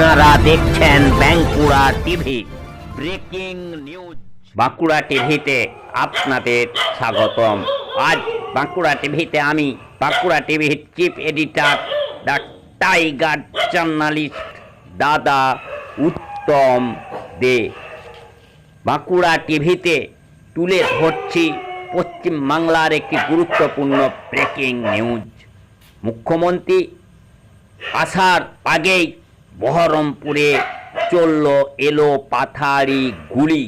আপনারা দেখছেন Bankura TV. Breaking news. Bankura টিভিতে আপনাদের স্বাগতম। আজ বাঁকুড়া টিভিতে আমি, বাঁকুড়া টিভির chief editor the tiger journalist দাদা উত্তম দে। বাঁকুড়া টিভিতে তুলে ধরছি পশ্চিমবাংলার একটি গুরুত্বপূর্ণ ব্রেকিং নিউজ। মুখ্যমন্ত্রী আসার আগেই বহরমপুরে চলল এলো পাথারি গুলি।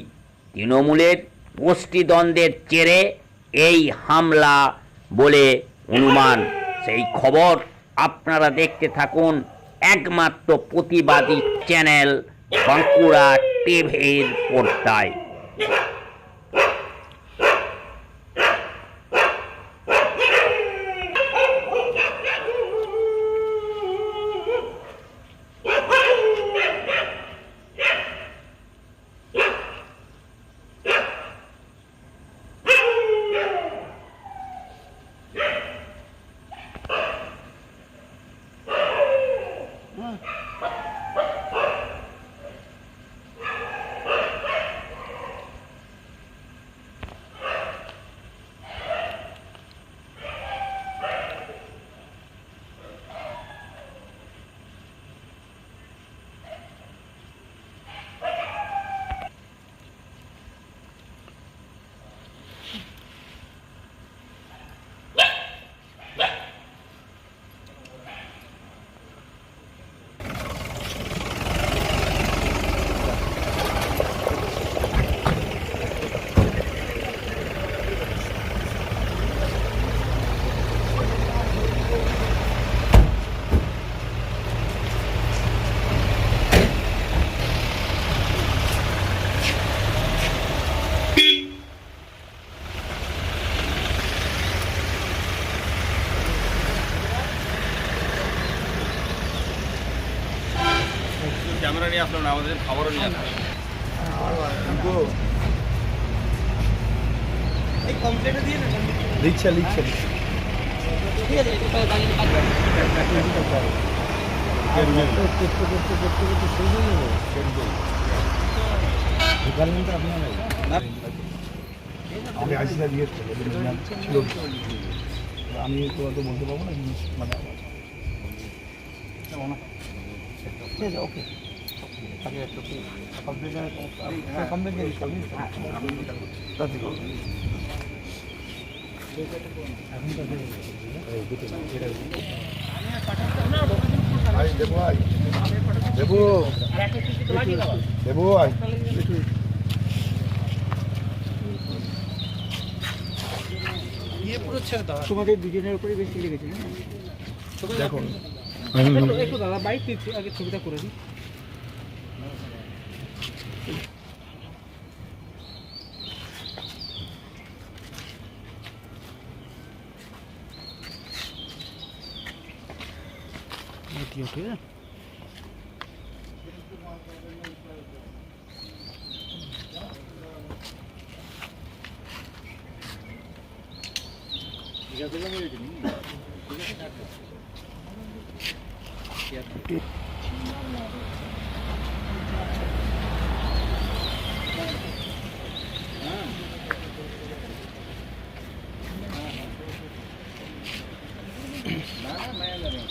তৃণমূলের গোষ্ঠীদ্বন্দ্বের চেরে এই হামলা বলে অনুমান। সেই খবর আপনারা দেখতে থাকুন একমাত্র প্রতিবাদী চ্যানেল বাঁকুড়া টিভির পর্দায়। নিয়ে আসলাম না আমাদের খাবারও নিয়ে আসলাম লিখছে লিখছে আমি আসলে জিজ্ঞেস করব ছিল আমি তো অত বলতে পারব না জিনিস মানে ঠিক আছে ওকে। দেবো আই দেবো দেবো তোমাদের দুজনের উপরে বেশি লেগেছে না? দেখুন একটু- একটু দাদা বাইক আগে ছবিটা করে দিই Dziękuję. Ja tego nie wiem. Ja tego. Nada, nada, nada.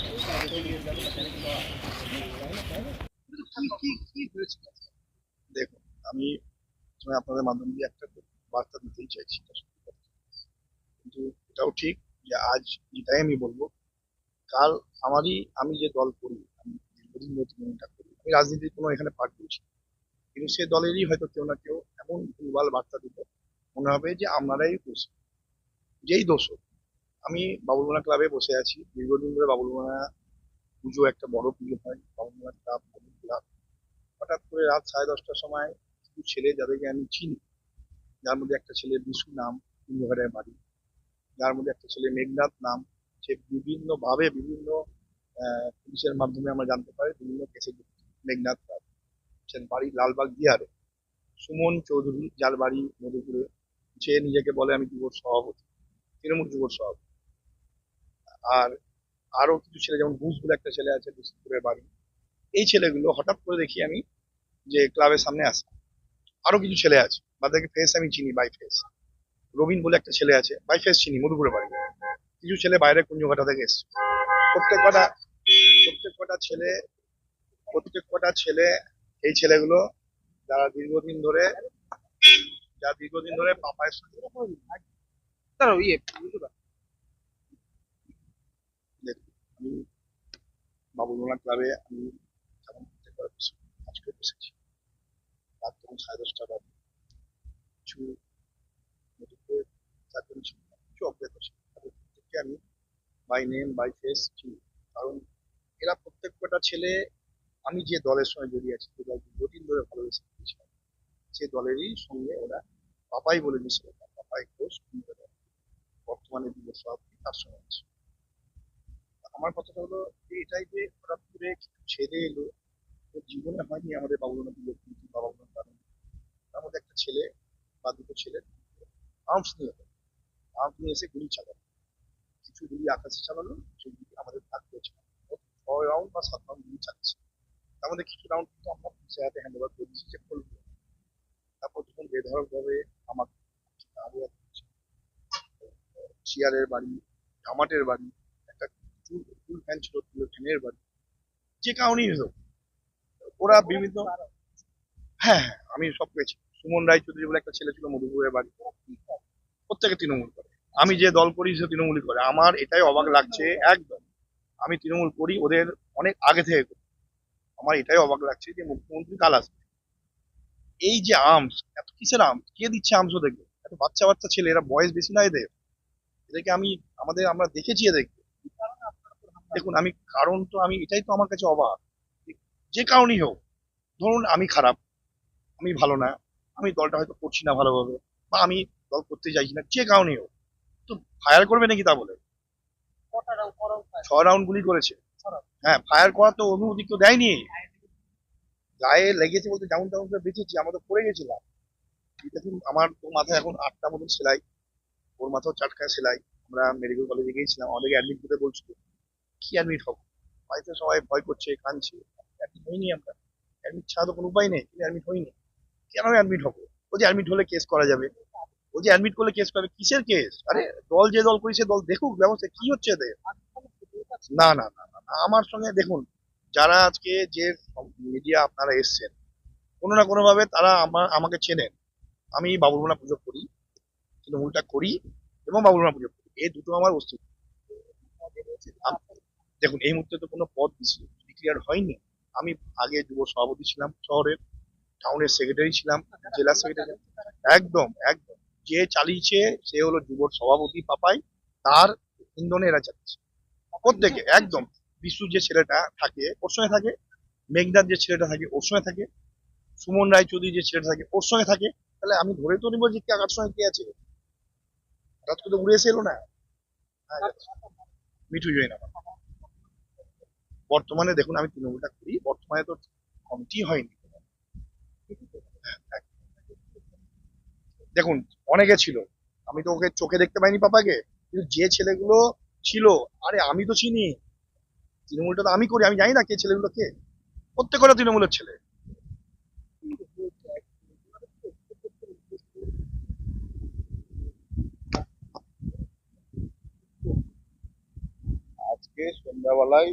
আমি আপনাদের দিয়ে একটা বার্তা দিতেই চাইছি কিন্তু এটাও ঠিক যে আজ যেটাই আমি বলব, কাল আমারই, আমি যে দল করি, আমি দীর্ঘদিন করি, আমি রাজনীতির কোনো এখানে পাঠ করছি কিন্তু সে দলেরই হয়তো কেউ না কেউ এমন ভুলভাল বার্তা দিল, মনে হবে যে আপনারাই দোষ। যেই দোষ আমি বাবুলমোনা ক্লাবে বসে আছি, দীর্ঘদিন ধরে বাবুলমোনা পুজো একটা বড় পুজো হয়। হঠাৎ করে রাত সাড়ে দশটার সময় কিছু ছেলে যাদেরকে আমি চিনি, যার মধ্যে একটা ছেলে বিশু নাম কুঞ্জঘাটায় বাড়ি। যার মধ্যে একটা ছেলে মেঘনাথ নাম, সে বিভিন্ন ভাবে বিভিন্ন পুলিশের মাধ্যমে আমরা জানতে পারি, বিভিন্ন কেসে। মেঘনাথ রায় সে বাড়ি লালবাগ বিহারে। সুমন চৌধুরী, যার বাড়ি মধুপুরে, সে নিজেকে বলে আমি যুবর সভাপতি, তৃণমূল যুবর সভাপতি। আর আরও কিছু ছেলে, যেমন ঘুষ বলে একটা ছেলে আছে বিষ্ণুপুরের বাড়ি। এই ছেলেগুলো হঠাৎ করে দেখি আমি যে ক্লাবের সামনে আসে আরও কিছু ছেলে আছে, তাদেরকে ফেস আমি চিনি বাই ফেস রবিন বলে একটা ছেলে আছে বাই ফেস চিনি, মধুপুরের বাড়ি। কিছু ছেলে বাইরে কুঞ্জঘাটা থেকে এসছে। প্রত্যেক কটা প্রত্যেক কটা ছেলে, প্রত্যেক কটা ছেলে, এই ছেলেগুলো যারা দীর্ঘদিন ধরে, যারা দীর্ঘদিন ধরে পাপায়ের সাথে দাঁড়াও ইয়ে দেখুন, আমি বাবুলমোনা ক্লাবে আমি যেমন প্রত্যেকবার বসি, আজকে বসেছি রাত তখন সাড়ে দশটা বাজে। কিছু নদীতে চারজন ছিল কিছু অজ্ঞাত ছিল। তাদের প্রত্যেককে আমি বাই নেম বাই ফেস চিনি। কারণ এরা প্রত্যেক কটা ছেলে আমি যে দলের সঙ্গে জড়িয়ে আছি যে দল দীর্ঘদিন ধরে ভালোবেসে খেলেছিলাম সে দলেরই সঙ্গে ওরা পাপাই বলে দিয়েছিল পাপাই ঘোষ। বর্তমানে যুব সভাপতি তার সঙ্গে আছে। আমার কথাটা হলো এটাই যে হঠাৎ করে কিছু ছেলে এলো ওর জীবনে হয়নি আমাদের বাবুলনা দিল কিন্তু বাবুলনা কারণ তার মধ্যে একটা ছেলে বা দুটো ছেলে আর্মস নিয়ে এলো। আর্মস নিয়ে এসে গুলি চালালো। কিছু গুলি আকাশে চালালো, সেই গুলি আমাদের থাকতে চালালো ছয় রাউন্ড বা সাত রাউন্ড গুলি চালাচ্ছে। তার মধ্যে কিছু রাউন্ড কিন্তু আমরা পুলিশের হাতে হ্যান্ড ওভার করে দিচ্ছি যে তারপর যখন বেধরক ভাবে আমাকে চেয়ারের বাড়ি, ধামাটের বাড়ি ফ্যান ছিল তুলো ফ্যানের বাড়ি যে কারণেই হোক, ওরা বিভিন্ন হ্যাঁ হ্যাঁ আমি সব পেয়েছি। সুমন রায়চৌধুরী বলে একটা ছেলে ছিল মধুপুরের বাড়ি। প্রত্যেকে তৃণমূল করে। আমি যে দল করি সে তৃণমূলই করে। আমার এটাই অবাক লাগছে, একদম। আমি তৃণমূল করি, ওদের অনেক আগে থেকে করি। আমার এটাই অবাক লাগছে যে মুখ্যমন্ত্রী কাল আসবে। এই যে আর্মস এত কিসের আর্মস কে দিচ্ছে আর্মস ওদেরকে এত বাচ্চা বাচ্চা ছেলে, এরা বয়স বেশি না এদের? এদেরকে আমি আমাদের আমরা দেখেছি এদেরকে। দেখুন আমি কারণ তো আমি এটাই তো আমার কাছে অবাক যে কারণেই হোক ধরুন আমি খারাপ আমি ভালো না আমি দলটা হয়তো করছি না ভালোভাবে বা আমি দল করতে চাইছি না যে কারণেই হোক তো ফায়ার করবে নাকি তা বলে? ছ রাউন্ড গুলি করেছে। হ্যাঁ ফায়ার করা তো অনুমতি তো দেয়নি। গায়ে লেগেছে বলতে যেমন তেমন করে বেঁচেছি আমরা তো পড়ে গেছিলাম। দেখুন আমার তো মাথায় এখন আটটা মতন সেলাই ওর মাথাও চাটকা সেলাই আমরা মেডিকেল কলেজে গিয়েছিলাম আমাদেরকে অ্যাডমিট করতে বলছিল। কি অ্যাডমিট হব? বাড়িতে সবাই ভয় করছে, কাঁদছে। অ্যাডমিট হইনি আমরা। অ্যাডমিট ছাড়া তো কোনো উপায় নেই কিন্তু অ্যাডমিট হইনি কেন অ্যাডমিট হব? ও যে অ্যাডমিট হলে কেস করা যাবে। ও যে অ্যাডমিট করলে কেস করবে কিসের কেস আরে, দল যে দল করি সে দল দেখুক, ব্যবস্থা কি হচ্ছে এদের? না না না না আমার সঙ্গে দেখুন, যারা আজকে যে মিডিয়া আপনারা এসছেন, কোনো না কোনোভাবে তারা আমার আমাকে চেনেন। আমি বাবুলমোনা পুজো করি, তৃণমূলটা করি এবং বাবুলমোনা পুজো করি। এই দুটো আমার অস্তিত্ব। দেখুন এই মুহূর্তে তো কোনো পদ ডিক্লিয়ার হয়নি। আমি আগে যুব সভাপতি ছিলাম শহরের টাউনের সেক্রেটারি ছিলাম জেলা সেক্রেটারি একদম একদম। যে চালিয়েছে সে হলো যুব সভাপতি পাপাই তার ইন্ধনে এরা চালিয়েছে। প্রত্যেকে একদম। বিশু যে ছেলেটা থাকে ওর সঙ্গে থাকে মেঘনাথ যে ছেলেটা থাকে ওর সঙ্গে থাকে সুমন রায়চৌধুরী যে ছেলেটা থাকে ওর সঙ্গে থাকে। তাহলে আমি ধরে তো নিবো যে কার সঙ্গে কে আছে। হঠাৎ করে উড়ে এসে এলো না। হ্যাঁ, মিঠু জৈন আমার বর্তমানে দেখুন, আমি তৃণমূলটা করি, বর্তমানে তো কমিটি হয়নি। দেখুন, অনেকে ছিল। আমি তো ওকে চোখে দেখতে পাইনি পাপাকে, কিন্তু যে ছেলেগুলো ছিল, আরে আমি তো চিনি। তৃণমূলটা তো আমি করি, আমি জানি না কে ছেলেগুলো কে। প্রত্যেকটা তৃণমূলের ছেলে। আজকে সন্ধ্যাবেলায়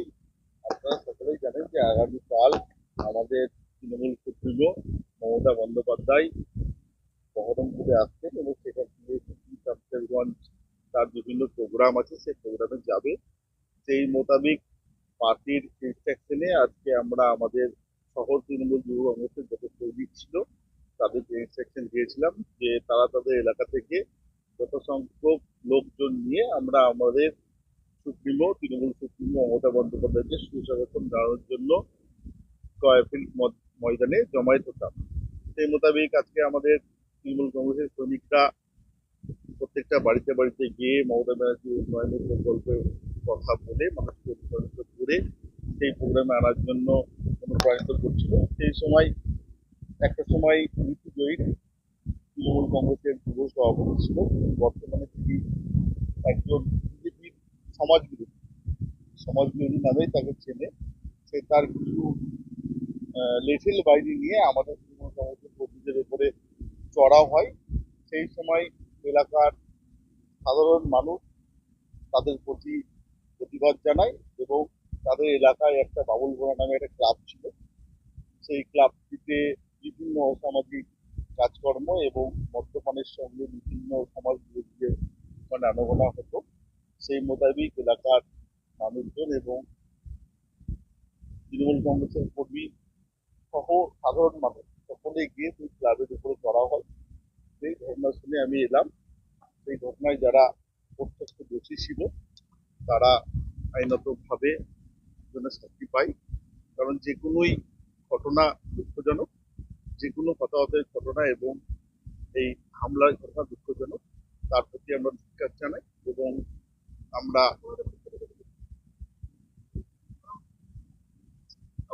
আপনারা সকলেই জানেন যে আগামীকাল আমাদের তৃণমূল সুপ্রিমো মমতা বন্দ্যোপাধ্যায় বহরমপুরে আসছেন এবং সেখান থেকে শামসেরগঞ্জ তার বিভিন্ন প্রোগ্রাম আছে, সেই প্রোগ্রামে যাবে। সেই মোতাবেক পার্টির ইনস্ট্রাকশনে আজকে আমরা আমাদের শহর তৃণমূল যুব কংগ্রেসের যত সৈনিক ছিল তাদেরকে ইনস্ট্রাকশন দিয়েছিলাম যে তারা তাদের এলাকা থেকে যত সংখ্যক লোকজন নিয়ে আমরা আমাদের সুপ্রিমো তৃণমূল সুপ্রিমো মমতা বন্দ্যোপাধ্যায়কে সুস্বাগতম জানানোর জন্য কয়ফিল্ড ময়দানে জমায়েত হতাম। সেই মোতাবেক আজকে আমাদের তৃণমূল কংগ্রেসের সৈনিকরা প্রত্যেকটা বাড়িতে বাড়িতে গিয়ে মমতা ব্যানার্জি উন্নয়নের প্রকল্পের কথা বলে, মানুষকে অনুপ্রাণিত করে সেই প্রোগ্রামে আনার জন্য অনুপ্রাণিত করছিল। সেই সময়, একটা সময় ঋতু জয়ীর তৃণমূল কংগ্রেসের যুব সভাপতি ছিল। বর্তমানে তিনি একজন সমাজ বিরোধী সমাজ বিরোধী নামেই তাকে চেনে। সে তার কিছু লেফেল বাইরে নিয়ে আমাদের তৃণমূল কংগ্রেসের কর্মীদের উপরে চড়াও হয়। সেই সময় এলাকার সাধারণ মানুষ তাদের প্রতি প্রতিবাদ জানায় এবং তাদের এলাকায় একটা বাবুল ঘোড়া নামে একটা ক্লাব ছিল। সেই ক্লাবটিতে বিভিন্ন অসামাজিক কাজকর্ম এবং মদ্যপানের সঙ্গে বিভিন্ন সমাজ বিরোধীদের মানে আনাগোনা হতো সেই মোতাবেক এলাকার মানুষজন এবং তৃণমূল কংগ্রেসের কর্মী সহ সাধারণ মানুষ সকলে গিয়ে সেই ক্লাবের উপরে চড়া হয়। সেই ঘটনা শুনে আমি এলাম। সেই ঘটনায় যারা প্রত্যক্ষ দোষী ছিল, তারা আইনতভাবে যেন শাস্তি পায়। কারণ যে কোনোই ঘটনা দুঃখজনক, যে কোনো হতাহতের ঘটনা এবং এই হামলার ঘটনা দুঃখজনক, তার প্রতি আমরা ধিক্কার জানাই এবং আমরা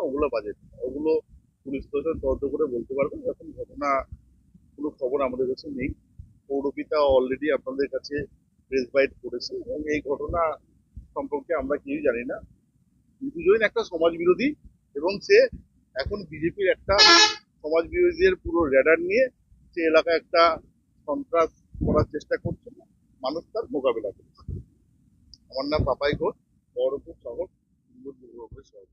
ওগুলো বাজে। ওগুলো পুলিশ প্রশাসন তদন্ত করে বলতে পারবে এখন ঘটনা কোনো খবর আমাদের কাছে নেই। পৌরপিতা অলরেডি আপনাদের কাছে প্রেস বাইট করেছে এবং এই ঘটনা সম্পর্কে আমরা কেউই জানি না। দুজন একটা সমাজ বিরোধী এবং সে এখন বিজেপির একটা সমাজ বিরোধীদের পুরো র্যাডার নিয়ে সে এলাকায় একটা সন্ত্রাস করার চেষ্টা করছে। মানুষ তার মোকাবিলা করছে। আমার নাম পাপাই ঘোষ বহরমপুর শহর হিন্দু শহর।